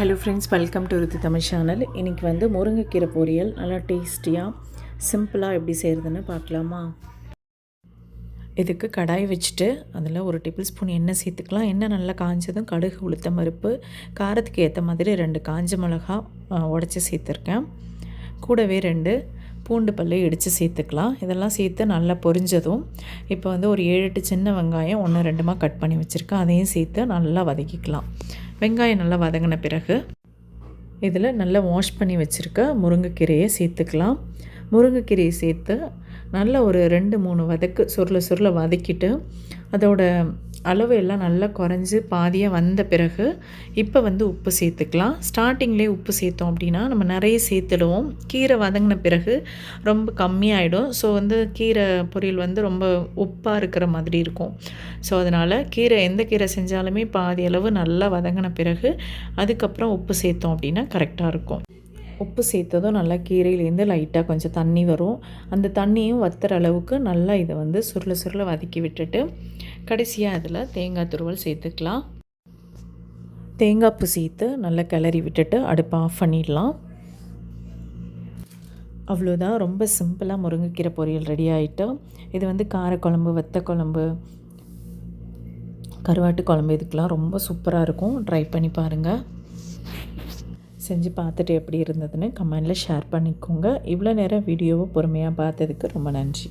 Hello friends welcome to Ruthi Tamil channel இன்றைக்கி வந்து முருங்கைக்கீரை பொரியல் நல்லா டேஸ்டியாக சிம்பிளாக எப்படி செய்கிறதுன்னு பார்க்கலாமா? இதுக்கு கடாய் வச்சுட்டு அதில் ஒரு டேபிள் ஸ்பூன் எண்ணெய் சேர்த்துக்கலாம். எண்ணெய் நல்லா காஞ்சதும் கடுகு உளுத்தம் பருப்பு காரத்துக்கு ஏற்ற மாதிரி ரெண்டு காஞ்ச மிளகா உடச்சி சேர்த்துருக்கேன். கூடவே ரெண்டு பூண்டு பல்லு இடித்து சேர்த்துக்கலாம். இதெல்லாம் சேர்த்து நல்லா பொரிஞ்சதும் இப்போ வந்து ஒரு ஏழு எட்டு சின்ன வெங்காயம் ஒன்று ரெண்டுமா கட் பண்ணி வச்சுருக்கேன். அதையும் சேர்த்து நல்லா வதக்கிக்கலாம். வெங்காயம் நல்லா வதங்கின பிறகு இதில் நல்லா வாஷ் பண்ணி வச்சுருக்க முருங்கைக்கீரையை சேர்த்துக்கலாம். முருங்கைக்கீரையை சேர்த்து நல்ல ஒரு ரெண்டு மூணு வதக்கு சுருள சுருள வதக்கிட்டு அதோட அளவு எல்லாம் நல்லா குறைஞ்சி பாதியாக வந்த பிறகு இப்போ வந்து உப்பு சேர்த்துக்கலாம். ஸ்டார்டிங்லேயே உப்பு சேர்த்தோம் அப்படின்னா நம்ம நிறைய சேர்த்துடுவோம். கீரை வதங்கின பிறகு ரொம்ப கம்மியாயிடும். ஸோ வந்து கீரை பொரியல் வந்து ரொம்ப உப்பாக இருக்கிற மாதிரி இருக்கும். ஸோ அதனால் கீரை எந்த கீரை செஞ்சாலுமே பாதி அளவு நல்லா வதங்கின பிறகு அதுக்கப்புறம் உப்பு சேர்த்தோம் அப்படின்னா கரெக்டாக இருக்கும். உப்பு சேர்த்ததும் நல்லா கீரையிலேருந்து லைட்டாக கொஞ்சம் தண்ணி வரும். அந்த தண்ணியும் வத்துற அளவுக்கு நல்லா இதை வந்து சுருள சுருள வதக்கி விட்டுட்டு கடைசியாக அதில் தேங்காய் துருவல் சேர்த்துக்கலாம். தேங்காய் பூ சேர்த்து நல்லா கிளறி விட்டுட்டு அடுப்பை ஆஃப் பண்ணிடலாம். அவ்வளோதான் ரொம்ப சிம்பிளாக முருங்கைக்கீரை பொரியல் ரெடி ஆகிட்டு இது வந்து காரக்குழம்பு வத்த குழம்பு கருவாட்டு குழம்பு இதுக்கெலாம் ரொம்ப சூப்பராக இருக்கும். ட்ரை பண்ணி பாருங்கள் செஞ்சு பார்த்துட்டு எப்படி இருந்ததுன்னு கமெண்டில் ஷேர் பண்ணிக்கோங்க. இவ்வளோ நேரம் வீடியோவை பொறுமையாக பார்த்ததுக்கு ரொம்ப நன்றி.